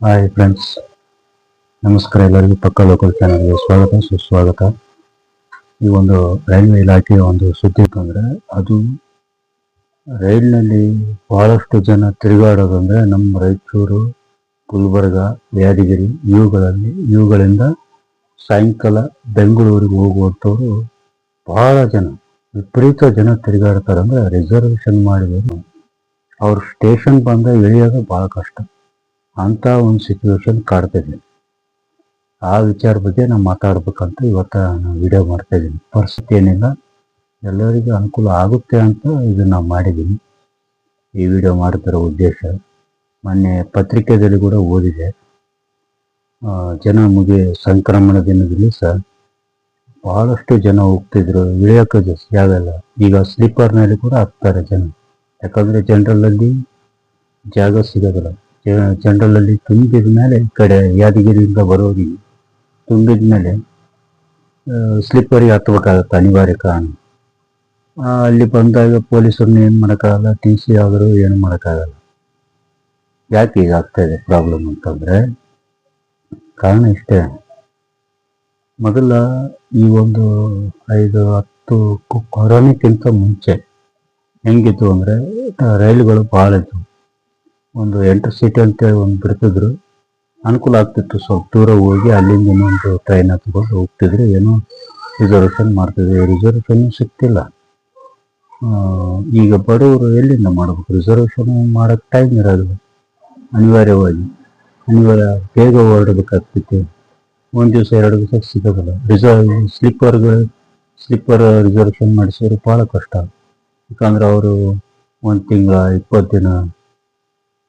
Hi friends ನಮಸ್ಕಾರ ಎಲ್ಲರಿಗೂ. ಪಕ್ಕ ಲೋಕಲ್ ಚಾನಲ್ಗೆ ಸ್ವಾಗತ, ಸುಸ್ವಾಗತ. ಈ ಒಂದು ರೈಲ್ವೆ ಇಲಾಖೆಯ ಒಂದು ಸುದ್ದಿ ಬಂದರೆ ಅದು ರೈಲ್ನಲ್ಲಿ ಬಹಳಷ್ಟು ಜನ ತಿರುಗಾಡೋದಂದ್ರೆ ನಮ್ಮ ರಾಯಚೂರು, ಗುಲ್ಬರ್ಗ, ಯಾದಗಿರಿ, ಇವುಗಳಲ್ಲಿ, ಇವುಗಳಿಂದ ಸಾಯಂಕಾಲ ಬೆಂಗಳೂರಿಗೆ ಹೋಗುವಂಥವ್ರು ಬಹಳ ಜನ. ವಿಪರೀತ ಜನ ತಿರುಗಾಡ್ತಾರೆ ಅಂದರೆ ರಿಸರ್ವೇಷನ್ ಮಾಡಿದ್ರು. ಅವ್ರ ಸ್ಟೇಷನ್ ಬಂದ ಇಳಿಯೋದು ಬಹಳ ಕಷ್ಟ. ಅಂತ ಒಂದು ಸಿಚುವೇಶನ್ ಕಾಡ್ತಿದೆ ಆ ವಿಚಾರ ಬಗ್ಗೆ ನಾನು ಮಾತಾಡ್ಬೇಕಂತ ಇವತ್ತ ನಾನು ವಿಡಿಯೋ ಮಾಡ್ತಾ ಇದ್ದೀನಿ. ಪರಿಸ್ಥಿತಿ ಏನಿಲ್ಲ, ಎಲ್ಲರಿಗೂ ಅನುಕೂಲ ಆಗುತ್ತೆ ಅಂತ ಇದನ್ನ ಮಾಡಿದ್ದೀನಿ. ಈ ವಿಡಿಯೋ ಮಾಡ್ತಿರೋ ಉದ್ದೇಶ, ಮೊನ್ನೆ ಪತ್ರಿಕೆಯಲ್ಲಿ ಕೂಡ ಓದಿದೆ. ಜನ ಮುಗಿ ಸಂಕ್ರಮಣ ದಿನದಲ್ಲಿ ಸಹ ಭಾಳಷ್ಟು ಜನ ಹೋಗ್ತಿದ್ರು. ಜಾಗ ಇಲ್ಲ ಈಗ ಸ್ಲೀಪರ್ನಲ್ಲಿ ಕೂಡ ಹಾಕ್ತಾರೆ ಜನ. ಯಾಕಂದರೆ ಜನರಲ್ಲಲ್ಲಿ ಜಾಗ ಸಿಗೋದಿಲ್ಲ. ಜನರಲ್ ತುಂಬಿದ ಮೇಲೆ ಈ ಕಡೆ ಯಾದಗಿರಿಯಿಂದ ಬರೋರಿಗೆ ತುಂಬಿದ ಮೇಲೆ ಸ್ಲಿಪ್ಪರಿಗೆ ಹತ್ಬೇಕಾಗತ್ತೆ ಅನಿವಾರ್ಯ ಕಾರಣ. ಅಲ್ಲಿ ಬಂದಾಗ ಪೊಲೀಸರನ್ನ ಏನು ಮಾಡೋಕ್ಕಾಗಲ್ಲ, ಟಿ ಸಿ ಆದರೂ ಏನು ಮಾಡೋಕ್ಕಾಗಲ್ಲ. ಯಾಕೆ ಈಗ ಆಗ್ತಾ ಇದೆ ಪ್ರಾಬ್ಲಮ್ ಅಂತಂದರೆ ಕಾರಣ ಇಷ್ಟೇ. ಮೊದಲ ಈ ಒಂದು ಐದು, ಹತ್ತು, ಕೊರೋನಕ್ಕಿಂತ ಮುಂಚೆ ಹೆಂಗಿತ್ತು ಅಂದ್ರೆ ರೈಲುಗಳು ಭಾಳ ಇದ್ವು. ಒಂದು ಎಂಟು ಸೀಟ್ ಅಂತೇಳಿ ಒಂದು ಬಿಡ್ತಿದ್ರು. ಅನುಕೂಲ ಆಗ್ತಿತ್ತು ಸ್ವಲ್ಪ ದೂರ ಹೋಗಿ ಅಲ್ಲಿಂದ ಇನ್ನೊಂದು ಟ್ರೈನ್ ಹತ್ಕೊಂಡು ಹೋಗ್ತಿದ್ರು. ಏನೋ ರಿಸರ್ವೇಷನ್ ಮಾಡ್ತಿದ್ರು ರಿಸರ್ವೇಷನ್ ಸಿಗ್ತಿಲ್ಲ. ಆ, ಈಗ ಬಡವರು ಎಲ್ಲಿಂದ ಮಾಡ್ಬೇಕು? ರಿಸರ್ವೇಷನ್ ಮಾಡೋಕ್ಕೆ ಟೈಮ್ ಇರೋದು ಅನಿವಾರ್ಯವಾಗಿ. ಅನಿವಾರ್ಯ ಬೇಗ ಹೊರಡಬೇಕಾಗ್ತಿತ್ತು. ಒಂದು ದಿವಸ ಎರಡು ದಿವಸ ಸಿಗೋದಿಲ್ಲ. ರಿಸರ್ವ್ ಸ್ಲೀಪರ್ಗಳು ಸ್ಲೀಪರ್ ರಿಸರ್ವೇಷನ್ ಮಾಡಿಸಿದ್ರೆ ಭಾಳ ಕಷ್ಟ. ಯಾಕಂದ್ರೆ ಅವರು ಒಂದು ತಿಂಗಳ ಇಪ್ಪತ್ತು ದಿನ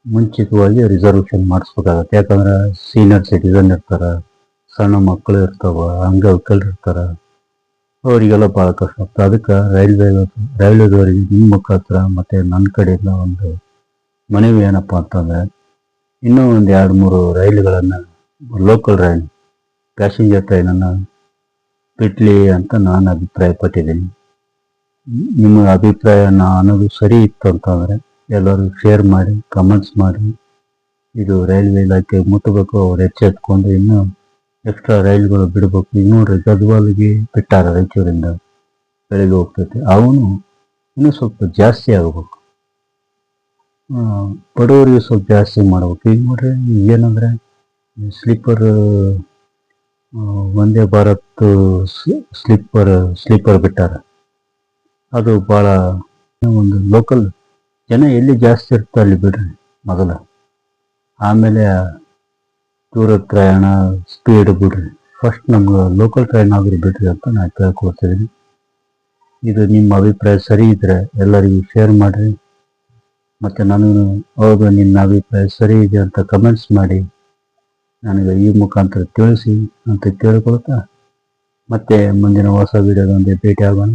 ಮುಂಚಿತವಾಗಿ ರಿಸರ್ವೇಶನ್ ಮಾಡಿಸ್ಬೇಕಾಗತ್ತೆ. ಯಾಕಂದ್ರೆ ಸೀನಿಯರ್ ಸಿಟಿಸನ್ ಇರ್ತಾರೆ, ಸಣ್ಣ ಮಕ್ಕಳು ಇರ್ತಾವ ಅಂಗವಿಕಲರು ಇರ್ತಾರ, ಅವರಿಗೆಲ್ಲ ಭಾಳ ಕಷ್ಟ ಆಗ್ತದೆ. ಅದಕ್ಕೆ ರೈಲ್ವೆ, ರೈಲ್ವೆದವರಿಗೆ ನಿಮ್ಮ ಮುಖಾಂತರ ಮತ್ತೆ ನನ್ನ ಕಡೆಯಿಂದ ಒಂದು ಮನವಿ ಏನಪ್ಪ ಅಂತಂದ್ರೆ, ಇನ್ನೂ ಒಂದು ಎರಡು ಮೂರು ರೈಲುಗಳನ್ನು ಲೋಕಲ್ ರೈಲ್ ಪ್ಯಾಸೆಂಜರ್ ಟ್ರೈನನ್ನು ಬಿಡಲಿ ಅಂತ ನಾನು ಅಭಿಪ್ರಾಯ ಪಟ್ಟಿದ್ದೀನಿ ನಿಮ್ಮ ಅಭಿಪ್ರಾಯ ನಾನು ಸರಿ ಇತ್ತು ಅಂತಂದ್ರೆ ಎಲ್ಲರೂ ಶೇರ್ ಮಾಡಿ ಕಮೆಂಟ್ಸ್ ಮಾಡಿ. ಇದು ರೈಲ್ವೆ ಇಲಾಖೆ ಮುಟ್ಟಬೇಕು ಅವ್ರು ಎಚ್ಚೆತ್ಕೊಂಡು ಇನ್ನೂ ಎಕ್ಸ್ಟ್ರಾ ರೈಲ್ಗಳು ಬಿಡಬೇಕು. ಈಗ ನೋಡ್ರಿ ಗದ್ವಾಲ್ಗೆ ಬಿಟ್ಟಾರ ರಾಯಚೂರಿಂದ. ಬೆಳಿಗ್ಗೆ ಹೋಗ್ತೈತೆ. ಅವನು ಇನ್ನೂ ಸ್ವಲ್ಪ ಜಾಸ್ತಿ ಆಗಬೇಕು. ಬಡವರಿಗೆ ಸ್ವಲ್ಪ ಜಾಸ್ತಿ ಮಾಡ್ಬೇಕು. ಈಗ ನೋಡ್ರಿ ಏನಂದರೆ ಸ್ಲೀಪರ್ ಒಂದೇ ಭಾರತ್ ಸ್ಲೀಪರ್ ಸ್ಲೀಪರ್ ಬಿಟ್ಟಾರ. ಅದು ಭಾಳ ಒಂದು ಲೋಕಲ್ ಜನ ಎಲ್ಲಿ ಜಾಸ್ತಿ ಇರ್ತೋ ಅಲ್ಲಿ ಬಿಡ್ರಿ ಮೊದಲು. ಆಮೇಲೆ ದೂರ ಪ್ರಯಾಣ ಸ್ಪೀಡ್ ಬಿಡ್ರಿ. ಫಸ್ಟ್ ನಮ್ಗೆ ಲೋಕಲ್ ಟ್ರೈನ್ ಆದರೂ ಬಿಡ್ರಿ ಅಂತ ನಾನು ಕೇಳ್ಕೊಳ್ತಿದ್ದೀನಿ ಇದು ನಿಮ್ಮ ಅಭಿಪ್ರಾಯ ಸರಿ ಇದ್ರೆ ಎಲ್ಲರಿಗೂ ಶೇರ್ ಮಾಡಿರಿ. ಮತ್ತು ನಾನು ಹೌದು, ನಿನ್ನ ಅಭಿಪ್ರಾಯ ಸರಿ ಇದೆ ಅಂತ ಕಮೆಂಟ್ಸ್ ಮಾಡಿ ನನಗೆ ಈ ಮುಖಾಂತರ ತಿಳಿಸಿ ಅಂತ ಕೇಳ್ಕೊಳ್ತಾ ಮತ್ತೆ ಮುಂದಿನ ಹೊಸ ವಿಡಿಯೋದೊಂದಿಗೆ ಭೇಟಿ ಆಗೋಣ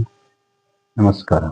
ನಮಸ್ಕಾರ.